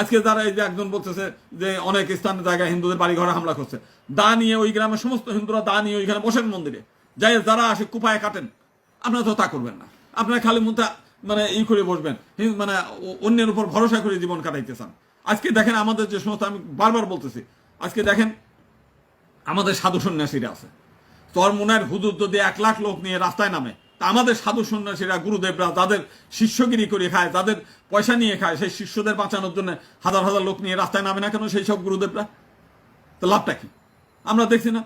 আজকে যারা এই যে একজন বলতেছে যে অনেক স্থানের জায়গায় হিন্দুদের বাড়ি ঘরে হামলা করছে। দা নিয়ে ওই গ্রামের সমস্ত হিন্দুরা দা নিয়ে ওইখানে বসেন মন্দিরে। যাই যারা আসে কুপায় কাটেন, আপনারা তো তা করবেন না। আপনারা খালি মুখটা মানে ই করে বসবেন। মানে অন্যের উপর ভরসা করে জীবন কাটাইতে চান। আজকে দেখেন আমাদের যে সমস্ত, আমি বারবার বলতেছি, আজকে দেখেন আমাদের সাধু সন্ন্যাসীরা আছে। তোর মনের হুজুর যদি এক লাখ লোক নিয়ে রাস্তায় নামে তা আমাদের সাধু সন্ন্যাসীরা, গুরুদেবরা যাদের শিষ্যগিরি করে খায়, যাদের পয়সা নিয়ে খায়, সেই শিষ্যদের বাঁচানোর জন্য হাজার হাজার লোক নিয়ে রাস্তায় নামে না কেন সেই সব গুরুদেবরা? তো লাভটা কি? আমরা দেখছি না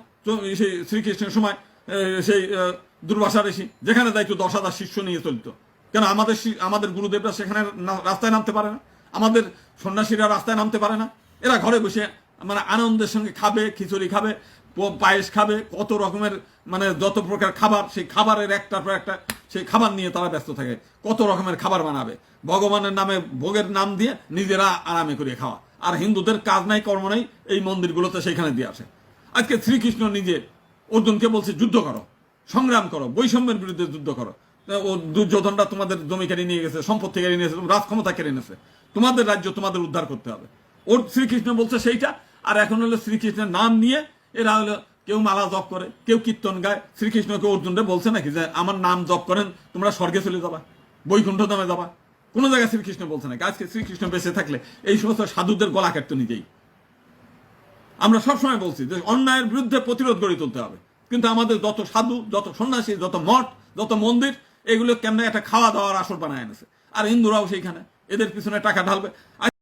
সেই শ্রীকৃষ্ণের সময় সেই দুর্বাসা ঋষি, যেখানে দায়িত্ব দশ হাজার শিষ্য নিয়ে চলিত। কেন আমাদের আমাদের গুরুদেবরা সেখানে রাস্তায় নামতে পারে না? আমাদের সন্ন্যাসীরা রাস্তায় নামতে পারে না? এরা ঘরে বসে মানে আনন্দের সঙ্গে খাবে, খিচুড়ি খাবে পায়েস খাবে, কত রকমের মানে যত প্রকার খাবার, সেই খাবারের একটার পর একটা সেই খাবার নিয়ে তারা ব্যস্ত থাকে। কত রকমের খাবার বানাবে। ভগবানের নামে ভোগের নাম দিয়ে নিজেরা আরামে করে খাওয়া। আর হিন্দুদের কাজ নাই, কর্ম নাই, এই মন্দিরগুলোতে সেখানে দিয়ে আসে। আজকে শ্রীকৃষ্ণ নিজে অর্জুনকে বলছে, যুদ্ধ করো, সংগ্রাম করো, বৈষম্যের বিরুদ্ধে যুদ্ধ করো। ও দুর্যোধনরা তোমাদের জমি কেড়ে নিয়ে গেছে, সম্পত্তি কেড়ে নিয়েছে রাজক্ষমতা কেড়ে নিয়েছে। তোমাদের রাজ্য তোমাদের উদ্ধার করতে হবে। ওর শ্রীকৃষ্ণ বলছে সেইটা, আর এখন হলো শ্রীকৃষ্ণের নাম নিয়ে এরা হলো কেউ মালা জপ করে, কেউ কীর্তন গায়। শ্রীকৃষ্ণকে অর্জুনরে বলছে নাকি যে, আমার নাম জপ করেন, তোমরা স্বর্গে চলে যাবা বৈকুণ্ঠ ধামে যাবা। কোনো জায়গায় শ্রীকৃষ্ণ বলছে নাকি? আজকে শ্রীকৃষ্ণ বেঁচে থাকলে এই সমস্ত সাধুদের গলা কাটতো নিজেই। আমরা সবসময় বলছি যে, অন্যায়ের বিরুদ্ধে প্রতিরোধ গড়ে তুলতে হবে। কিন্তু আমাদের যত সাধু, যত সন্ন্যাসী, যত মঠ, যত মন্দির, এগুলো কেমনে একটা খাওয়া দাওয়ার আসর বানায় এনেছে। আর হিন্দুরাও সেইখানে, এদের পিছনে টাকা ঢালবে।